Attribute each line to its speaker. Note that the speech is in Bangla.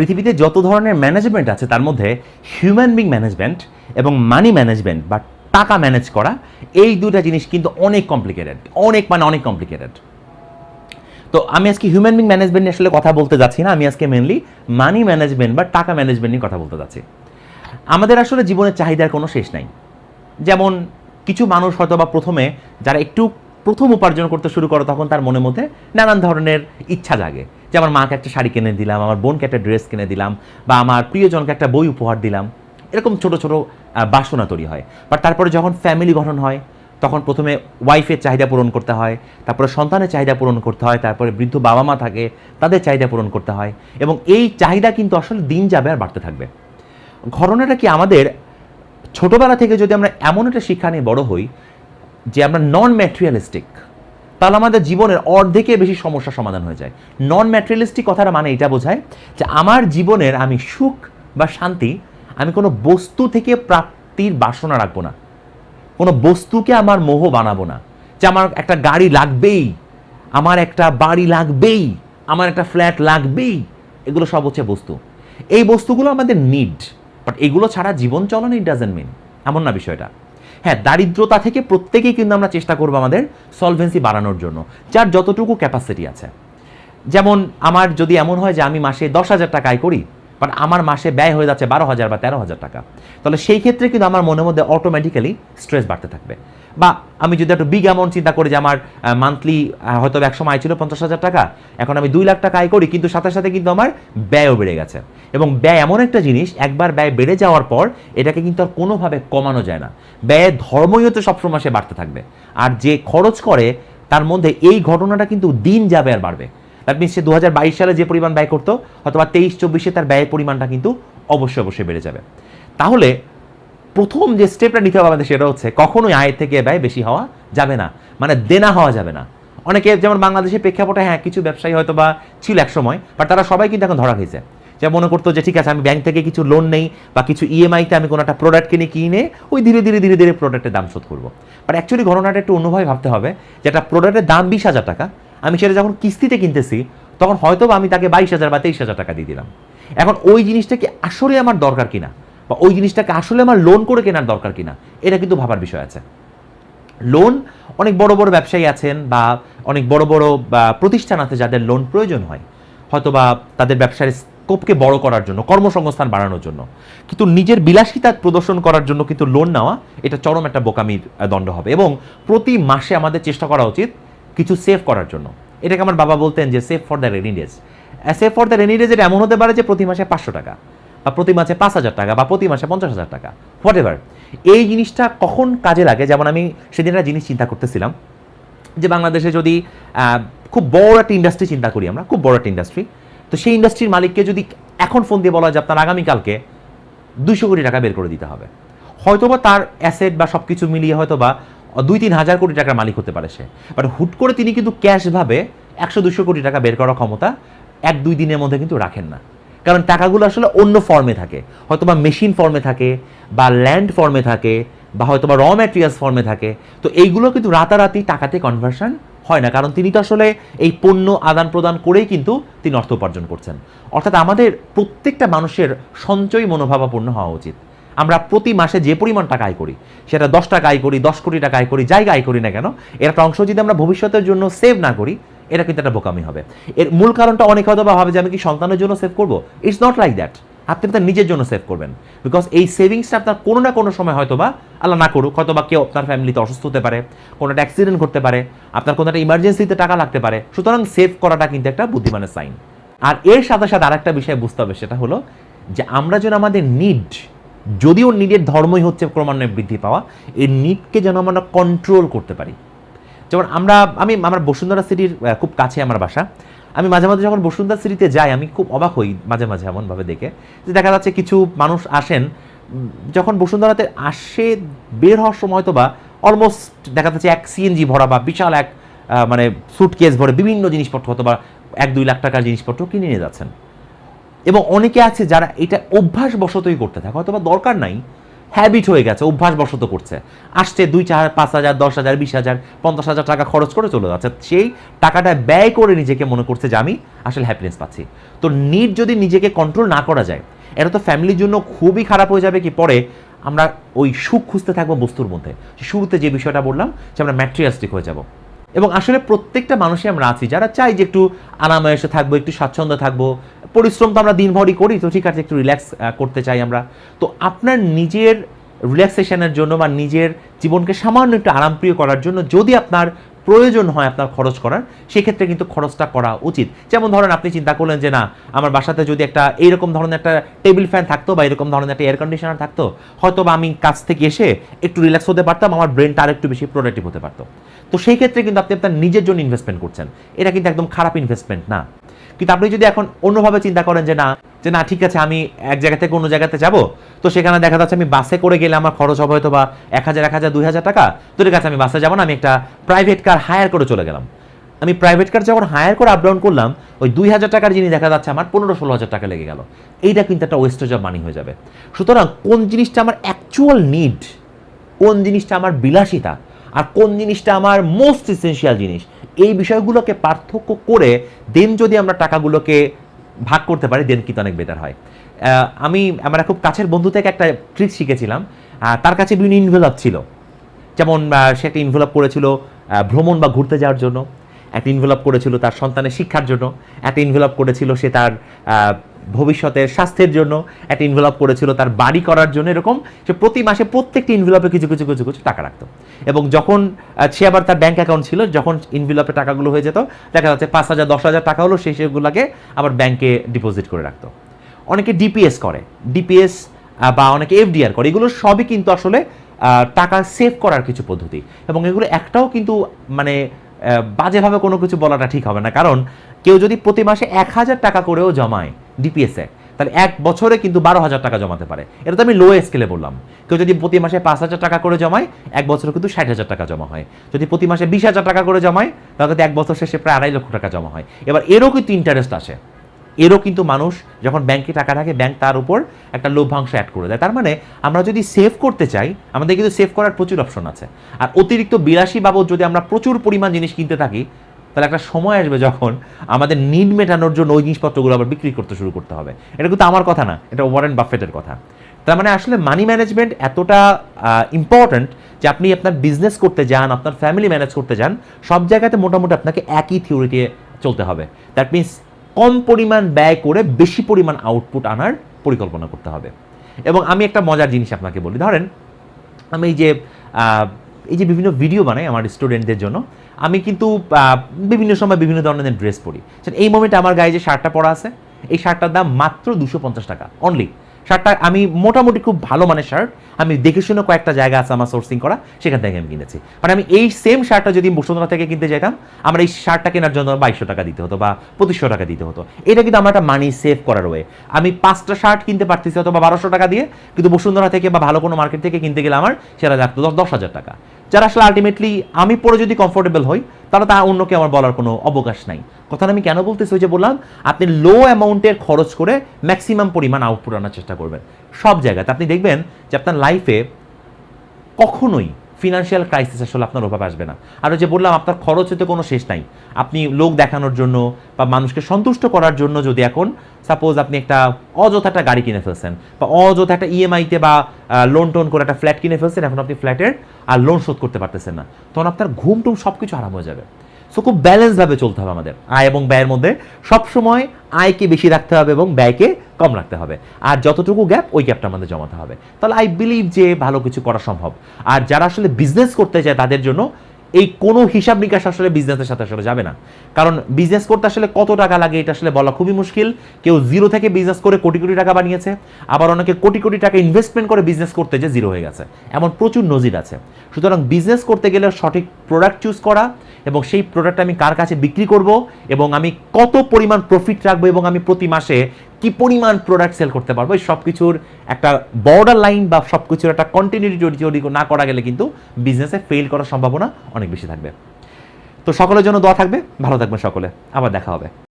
Speaker 1: পৃথিবীতে যত ধরনের ম্যানেজমেন্ট আছে, তার মধ্যে হিউম্যান বিং ম্যানেজমেন্ট এবং মানি ম্যানেজমেন্ট বা টাকা ম্যানেজ করা, এই দুটা জিনিস কিন্তু অনেক কমপ্লিকেটেড অনেক মানে অনেক কমপ্লিকেটেড তো আমি আজকে হিউম্যান বিং ম্যানেজমেন্ট নিয়ে আসলে কথা বলতে যাচ্ছি না, আমি আজকে মেনলি মানি ম্যানেজমেন্ট বা টাকা ম্যানেজমেন্ট নিয়ে কথা বলতে যাচ্ছি। আমাদের আসলে জীবনের চাহিদার কোনো শেষ নাই। যেমন কিছু মানুষ হয়তো বা প্রথমে যারা একটু প্রথম উপার্জন করতে শুরু করে, তখন তার মনের মধ্যে নানান ধরনের ইচ্ছা জাগে। যে আমার মাকে একটা শাড়ি কিনে দিলাম, আমার বোনকে একটা ড্রেস কিনে দিলাম, বা আমার প্রিয়জনকে একটা বই উপহার দিলাম, এরকম ছোট ছোট বাসনা তৈরি হয়। বাট তারপরে যখন ফ্যামিলি গঠন হয়, তখন প্রথমে ওয়াইফের চাহিদা পূরণ করতে হয়, তারপরে সন্তানের চাহিদা পূরণ করতে হয়, তারপরে বৃদ্ধ বাবা মা থাকে, তাদের চাহিদা পূরণ করতে হয়, এবং এই চাহিদা কিন্তু আসলে দিন যাবে আর বাড়তে থাকবে। ঘটনাটা কি আমাদের ছোটবেলা থেকে যদি আমরা এমন একটা শিক্ষা নিয়ে বড় হই, যে আমরা নন ম্যাটেরিয়ালিস্টিক তাহলে আমাদের জীবনের অর্ধেকে বেশি সমস্যার সমাধান হয়ে যায়। নন ম্যাটেরিয়ালিস্টিক কথাটা মানে এটা বোঝায় যে আমার জীবনের আমি সুখ বা শান্তি, আমি কোনো বস্তু থেকে প্রাপ্তির বাসনা রাখব না। কোনো বস্তুকে আমার মোহ বানাবো না। যে আমার একটা গাড়ি লাগবেই, আমার একটা বাড়ি লাগবেই, আমার একটা ফ্ল্যাট লাগবেই, এগুলো সব হচ্ছে বস্তু। এই বস্তুগুলো আমাদের নিড বাট এগুলো ছাড়া জীবন চলন ইট ডাজেন্ট মিন এমন না বিষয়টা। হ্যাঁ দারিদ্রতা থেকে প্রত্যেকেই কিন্তু আমরা চেষ্টা করব আমাদের সলভেন্সি বাড়ানোর জন্য, যার যতটুকু ক্যাপাসিটি আছে। যেমন আমার যদি এমন হয় যে আমি মাসে দশ হাজার টাকা আয় করি বাট আমার মাসে ব্যয় হয়ে যাচ্ছে বারো হাজার বা তেরো হাজার টাকা, তাহলে সেই ক্ষেত্রে কিন্তু আমার মনের মধ্যে অটোমেটিক্যালি স্ট্রেস বাড়তে থাকবে। বা আমি যদি একটু বিগ অ্যামাউন্ট চিন্তা করি যে আমার মান্থলি হয়তো এক সময় আয় ছিল পঞ্চাশ হাজার টাকা, এখন আমি দুই লাখ টাকা আয় করি, কিন্তু সাথে সাথে কিন্তু আমার ব্যয়ও বেড়ে গেছে। এবং ব্যয় এমন একটা জিনিস, একবার ব্যয় বেড়ে যাওয়ার পর এটাকে কিন্তু আর কোনোভাবে কমানো যায় না। ব্যয়ের ধর্মই হতে সবসময় সে বাড়তে থাকবে। আর যে খরচ করে, তার মধ্যে এই ঘটনাটা কিন্তু দিন যাবে আর বাড়বে। দ্যাট মিনস সে দু হাজার বাইশ সালে যে পরিমাণ ব্যয় করতো অথবা তেইশ চব্বিশে তার ব্যয়ের পরিমাণটা কিন্তু অবশ্যই অবশ্যই বেড়ে যাবে। তাহলে প্রথম যে স্টেপটা নিতে হবে আমাদের সেটা হচ্ছে কখনোই আয়ের থেকে ব্যয় বেশি হওয়া যাবে না। মানে দেনা হওয়া যাবে না। অনেকে যেমন বাংলাদেশের প্রেক্ষাপটে হ্যাঁ কিছু ব্যবসায়ী হয়তো বা ছিল এক সময় বাট তারা সবাই কিন্তু এখন ধরা খেয়েছে যে মনে করতো যে, ঠিক আছে, আমি ব্যাংক থেকে কিছু লোন নেই বা কিছু ইএমআইতে আমি কোনো একটা প্রোডাক্ট কিনে কিনে ওই ধীরে ধীরে ধীরে ধীরে প্রোডাক্টের দাম শোধ করব। বাট অ্যাকচুয়ালি ঘটনাটা একটু অন্যভাবে ভাবতে হবে যে, একটা প্রোডাক্টের দাম বিশ হাজার টাকা, আমি সেটা যখন কিস্তিতে কিনতেছি, তখন হয়তো আমি তাকে বাইশ হাজার বা তেইশ হাজার টাকা দিয়ে দিলাম। এখন ওই জিনিসটা কি আসলে আমার দরকার কিনা? বা ওই জিনিসটাকে আসলে আমার লোন করে কেনার দরকার কিনা, এটা কিন্তু ভাবার বিষয় আছে। লোন অনেক বড় বড় ব্যবসায়ী আছেন বা অনেক বড় বড় প্রতিষ্ঠান আছে যাদের লোন প্রয়োজন হয় হয়তো বা তাদের ব্যবসার স্কোপকে বড় করার জন্য, কর্মসংস্থান বাড়ানোর জন্য। কিন্তু নিজের বিলাসিতা প্রদর্শন করার জন্য কিন্তু লোন নেওয়া, এটা চরম একটা বোকামির দণ্ড হবে এবং প্রতি মাসে আমাদের চেষ্টা করা উচিত কিছু সেভ করার জন্য। এটাকে আমার বাবা বলতেন যে save for the rainy days save for the rainy days এটা এমন হতে পারে যে, প্রতি মাসে পাঁচশো টাকা। বা প্রতি মাসে পাঁচ হাজার টাকা বা প্রতি মাসে পঞ্চাশ হাজার টাকা হোয়াট এভার এই জিনিসটা কখন কাজে লাগে? যেমন আমি সেদিন একটা জিনিস চিন্তা করতেছিলাম, যে বাংলাদেশে যদি খুব বড় একটা ইন্ডাস্ট্রি চিন্তা করি আমরা, খুব বড় একটা ইন্ডাস্ট্রি তো সেই ইন্ডাস্ট্রির মালিককে যদি এখন ফোন দিয়ে বলা হয় যে আপনার আগামীকালকে দুইশো কোটি টাকা বের করে দিতে হবে, হয়তোবা তার অ্যাসেট বা সব কিছু মিলিয়ে হয়তো বা দুই তিন হাজার কোটি টাকার মালিক হতে পারে সে। বাট হুট করে তিনি কিন্তু ক্যাশভাবে একশো দুশো কোটি টাকা বের করার ক্ষমতা এক দুই দিনের মধ্যে কিন্তু রাখেন না। কারণ টাকাগুলো আসলে অন্য ফর্মে থাকে। হয়তো বা মেশিন ফর্মে থাকে, বা ল্যান্ড ফর্মে থাকে, বা হয়তো বা র ম্যাটেরিয়ালস ফর্মে থাকে। তো এইগুলো কিন্তু রাতারাতি টাকাতে কনভার্সন হয় না। কারণ তিনি তো আসলে এই পণ্য আদান প্রদান করেই কিন্তু তিনি অর্থ উপার্জন করছেন। অর্থাৎ আমাদের প্রত্যেকটা মানুষের সঞ্চয় মনোভাবাপূর্ণ হওয়া উচিত। আমরা প্রতি মাসে যে পরিমাণ টাকা আয় করি, সেটা দশ টাকা আয় করি, দশ কোটি টাকা আয় করি যাই আয় করি না কেন, এর একটা অংশ যদি আমরা ভবিষ্যতের জন্য সেভ না করি এটা কিন্তু একটা বোকামি হবে। এর মূল কারণটা অনেক হয়তো বা ভাবে যে আমি কি সন্তানের জন্য সেভ করব? ইটস নট লাইক দ্যাট আপনি তার নিজের জন্য সেভ করবেন। বিকজ এই সেভিংসটা আপনার কোনো না কোনো সময় হয়তো বা আল্লাহ না করুক হয়তো বা কেউ আপনার ফ্যামিলিতে অসুস্থ হতে পারে, কোনো একটা অ্যাক্সিডেন্ট ঘটতে পারে, আপনার কোনো একটা ইমার্জেন্সিতে টাকা লাগতে পারে। সুতরাং সেভ করাটা কিন্তু একটা বুদ্ধিমানের সাইন আর এর সাথে সাথে আরেকটা বিষয় বুঝতে হবে, সেটা হলো যে আমরা যেন আমাদের নিড যদিও নিডের ধর্মই হচ্ছে ক্রমান্বয়ে বৃদ্ধি পাওয়া এই নিডকে যেন আমরা কন্ট্রোল করতে পারি। যেমন আমরা, আমি, আমার বসুন্ধরা সিটির খুব কাছে আমার বাসা। আমি মাঝে মাঝে যখন বসুন্ধরা সিটিতে যাই, আমি খুব অবাক হই মাঝে মাঝে এমনভাবে দেখে। যে দেখা যাচ্ছে কিছু মানুষ আসেন যখন বসুন্ধরাতে আসে, বের হওয়ার সময় তো বা অলমোস্ট দেখা যাচ্ছে এক সিএনজি ভরা বা বিশাল এক মানে সুটকেস ভরে বিভিন্ন জিনিসপত্র অথবা এক দুই লাখ টাকার জিনিসপত্র কিনে নিয়ে যাচ্ছেন। এবং অনেকে আছে যারা এটা অভ্যাস বশতই করতে থাকে অথবা দরকার নাই। হ্যাবিট হয়ে গেছে অভ্যাস বসত করছে। আসছে দুই চার, পাঁচ হাজার, দশ হাজার, বিশ হাজার, পঞ্চাশ হাজার টাকা খরচ করে চলে যাচ্ছে। সেই টাকাটা ব্যয় করে নিজেকে মনে করছে যে আমি আসলে হ্যাপিনেস পাচ্ছি। তো নিট যদি নিজেকে কন্ট্রোল না করা যায়, এটা তো ফ্যামিলির জন্য খুবই খারাপ হয়ে যাবে কি পরে আমরা ওই সুখ খুঁজতে থাকব বস্তুর মধ্যে। শুরুতে যে বিষয়টা বললাম, যে আমরা ম্যাট্রিয়াস্টিক হয়ে যাব। এবং আসলে প্রত্যেকটা মানুষই আমরা আছি। যারা চাই যে একটু আরামায়সে থাকব, একটু স্বাচ্ছন্দ্য থাকব, পরিশ্রম তো আমরা দিনভরই করি, তো ঠিক আছে, একটু রিল্যাক্স করতে চাই আমরা। তো আপনার নিজের রিল্যাক্সেশনের জন্য বা নিজের জীবনকে সামান্য একটু আরামপ্রিয় করার জন্য যদি আপনার প্রয়োজন হয় আপনার খরচ করার, সেক্ষেত্রে কিন্তু খরচটা করা উচিত। যেমন ধরেন আপনি চিন্তা করলেন যে, না, আমার বাসাতে যদি একটা এইরকম ধরনের একটা টেবিল ফ্যান থাকতো বা এরকম ধরনের একটা এয়ার কন্ডিশনার থাকতো হয়তো বা আমি কাজ থেকে এসে একটু রিল্যাক্স হতে পারতাম, আমার ব্রেনটা আর একটু বেশি প্রোডাক্টিভ হতে পারতো। তো সেই ক্ষেত্রে কিন্তু আপনি আপনার নিজের জন্য ইনভেস্টমেন্ট করছেন। এটা কিন্তু একদম খারাপ ইনভেস্টমেন্ট না। কিন্তু আপনি যদি এখন অন্যভাবে চিন্তা করেন যে না যে না, ঠিক আছে, আমি এক জায়গা থেকে অন্য জায়গাতে যাব, তো সেখানে দেখা যাচ্ছে আমি বাসে করে গেলে আমার খরচ হবে হয়তো বা এক হাজার এক হাজার, দুই হাজার টাকা। তো ঠিক আছে, আমি বাসে যাব না, আমি একটা প্রাইভেট কার হায়ার করে চলে গেলাম। আমি প্রাইভেট কার যখন হায়ার করে আপ ডাউন করলাম, ওই দুই হাজার টাকার জিনিস দেখা যাচ্ছে আমার পনেরো, ষোলো হাজার টাকা লেগে গেল। এইটা কিন্তু একটা ওয়েস্টেজ অফ মানি হয়ে যাবে। সুতরাং কোন জিনিসটা আমার অ্যাকচুয়াল নিড কোন জিনিসটা আমার বিলাসিতা আর কোন জিনিসটা আমার মোস্ট এসেন্সিয়াল জিনিস? এই বিষয়গুলোকে পার্থক্য করে দেন যদি আমরা টাকাগুলোকে ভাগ করতে পারি দেন কিন্তু অনেক বেটার হয়। আমি, আমার খুব কাছের বন্ধু থেকে একটা ট্রিক শিখেছিলাম। তার কাছে বিভিন্ন ইনভেলপ ছিল। যেমন সে একটা ইনভেলপ করেছিল ভ্রমণ বা ঘুরতে যাওয়ার জন্য। একটা ইনভেলপ করেছিল তার সন্তানের শিক্ষার জন্য। একটা ইনভেলপ করেছিল সে তার ভবিষ্যতের স্বাস্থ্যের জন্য একটা ইনভেলপ করেছিল, তার বাড়ি করার জন্য এরকম সে প্রতি মাসে প্রত্যেকটি ইনভেলপে কিছু কিছু কিছু কিছু টাকা রাখতো। এবং যখন সে আবার তার ব্যাঙ্ক অ্যাকাউন্ট ছিল, যখন ইনভেলপে টাকাগুলো হয়ে যেত, দেখা যাচ্ছে পাঁচ হাজার, দশ হাজার টাকা হলো সেই সেগুলোকে আবার ব্যাংকে ডিপোজিট করে রাখতো। অনেকে ডিপিএস করে ডিপিএস বা অনেকে এফডিআর করে, এগুলো সবই কিন্তু আসলে টাকা সেভ করার কিছু পদ্ধতি। এবং এগুলো একটাও কিন্তু মানে বাজেভাবে কোনো কিছু বলাটা ঠিক হবে না। কারণ কেউ যদি প্রতি মাসে এক হাজার টাকা করেও জমায় ডিপিএসে তাহলে এক বছরে কিন্তু বারো হাজার টাকা জমাতে পারে। এটা তো আমি লো স্কেলে বললাম। কেউ যদি প্রতি মাসে পাঁচ হাজার টাকা করে জমায়, এক বছরে কিন্তু ষাট হাজার টাকা জমা হয়। যদি প্রতি মাসে বিশ হাজার টাকা করে জমায়, তাহলে কিন্তু এক বছর শেষে প্রায় আড়াই লক্ষ টাকা জমা হয়। এবার এরও কিন্তু ইন্টারেস্ট আসে। এরও কিন্তু মানুষ যখন ব্যাংকে টাকা রাখে ব্যাংক তার উপর একটা লভ্যাংশ অ্যাড করে দেয়। তার মানে আমরা যদি সেভ করতে চাই, আমাদের কিন্তু সেভ করার প্রচুর অপশন আছে। আর অতিরিক্ত বিলাসী বাবদ যদি আমরা প্রচুর পরিমাণ জিনিস কিনতে থাকি তাহলে একটা সময় আসবে যখন আমাদের নিড মেটানোর জন্য ওই জিনিসপত্রগুলো আবার বিক্রি করতে শুরু করতে হবে। এটা কিন্তু আমার কথা না, এটা ওয়ারেন বাফেটের কথা। তার মানে আসলে মানি ম্যানেজমেন্ট এতটা ইম্পর্ট্যান্ট যে আপনি আপনার বিজনেস করতে যান, আপনার ফ্যামিলি ম্যানেজ করতে যান, সব জায়গাতে মোটামুটি আপনাকে একই থিওরিতে চলতে হবে। দ্যাট মিনস কম পরিমাণ ব্যয় করে বেশি পরিমাণ আউটপুট আনার পরিকল্পনা করতে হবে। এবং আমি একটা মজার জিনিস আপনাকে বলি। ধরেন, আমি এই যে এই যে বিভিন্ন ভিডিও বানাই আমার স্টুডেন্টদের জন্য আমি কিন্তু বিভিন্ন সময় বিভিন্ন ধরনের ড্রেস পরি। এই মোমেন্টে আমার গায়ে যে শার্টটা পরা আছে, এই শার্টটার দাম মাত্র দুশো পঞ্চাশ টাকা অনলি শার্টটা আমি মোটামুটি খুব ভালো মানের শার্ট আমি দেখে শুনে কয়েকটা জায়গা আছে আমার সোর্সিং করা, সেখান থেকে আমি কিনেছি। মানে আমি এই সেম শার্টটা যদি বসুন্ধরা থেকে কিনতে যেতাম, আমার এই শার্টটা কেনার জন্য বাইশশো টাকা দিতে হতো বা পঁচিশশো টাকা দিতে হতো। এটা কিন্তু আমার একটা মানি সেভ করার ওয়ে আমি পাঁচটা শার্ট কিনতে পারতেছি হয়তো বা বারোশো টাকা দিয়ে, কিন্তু বসুন্ধরা থেকে বা ভালো কোনো মার্কেট থেকে কিনতে গেলে আমার সেটা লাগতো দশ হাজার টাকা। যারা আসলে আলটিমেটলি আমি পরে যদি কমফোর্টেবল হই, তাহলে তা অন্যকে আমার বলার কোনো অবকাশ নাই। কথাটা আমি কেন বলতেছি? ওই যে বললাম, আপনি লো অ্যামাউন্টের খরচ করে ম্যাক্সিমাম পরিমাণ আউটপুট আনার চেষ্টা করবেন। সব জায়গাতে আপনি দেখবেন যে আপনার লাইফে কখনোই ফিনান্সিয়াল ক্রাইসিস আসলে আপনার অভাব আসবে না। আর যে বললাম, আপনার খরচ হতে কোনো শেষ নাই। আপনি লোক দেখানোর জন্য বা মানুষকে সন্তুষ্ট করার জন্য যদি এখন সাপোজ আপনি একটা অযথা একটা গাড়ি কিনে ফেলছেন বা অযথা একটা ইএমআইতে বা লোন টোন করে একটা ফ্ল্যাট কিনে ফেলছেন, এখন আপনি ফ্ল্যাটের আর লোন শোধ করতে পারতেছেন না। তখন আপনার ঘুম টুম সব কিছু আরাম হয়ে যাবে। সো খুব ব্যালেন্সভাবে চলতে হবে আমাদের। আয় এবং ব্যয়ের মধ্যে সবসময় আয়কে বেশি রাখতে হবে এবং ব্যয়কে কম রাখতে হবে। আর যতটুকু গ্যাপ ওই গ্যাপটা আমাদের জমাতে হবে। তাহলে আই বিলিভ যে ভালো কিছু করা সম্ভব। আর যারা আসলে বিজনেস করতে চায় তাদের জন্য এই কোনো হিসাব নিকাশ আসলে বিজনেসের সাথে আসলে যাবে না। কারণ বিজনেস করতে আসলে কত টাকা লাগে এটা আসলে বলা খুবই মুশকিল। কেউ জিরো থেকে বিজনেস করে কোটি কোটি টাকা বানিয়েছে, আবার অনেকে কোটি কোটি টাকা ইনভেস্টমেন্ট করে বিজনেস করতে যে জিরো হয়ে গেছে। এমন প্রচুর নজির আছে। সুতরাং বিজনেস করতে গেলে সঠিক প্রোডাক্ট চুজ করা এবং সেই প্রোডাক্ট আমি কার কাছে বিক্রি করব এবং আমি কত পরিমাণ প্রফিট রাখব এবং আমি প্রতি মাসে কি পরিমাণ প্রোডাক্ট সেল করতে পারব, এই সব কিছুর একটা বর্ডার লাইন বা সব কিছুর একটা কন্টিনিউটি যদি না করা গেলে কিন্তু বিজনেসে ফেল করার সম্ভাবনা অনেক বেশি থাকবে। তো সকলের জন্য দোয়া থাকবে, ভালো থাকবে সকলে, আবার দেখা হবে।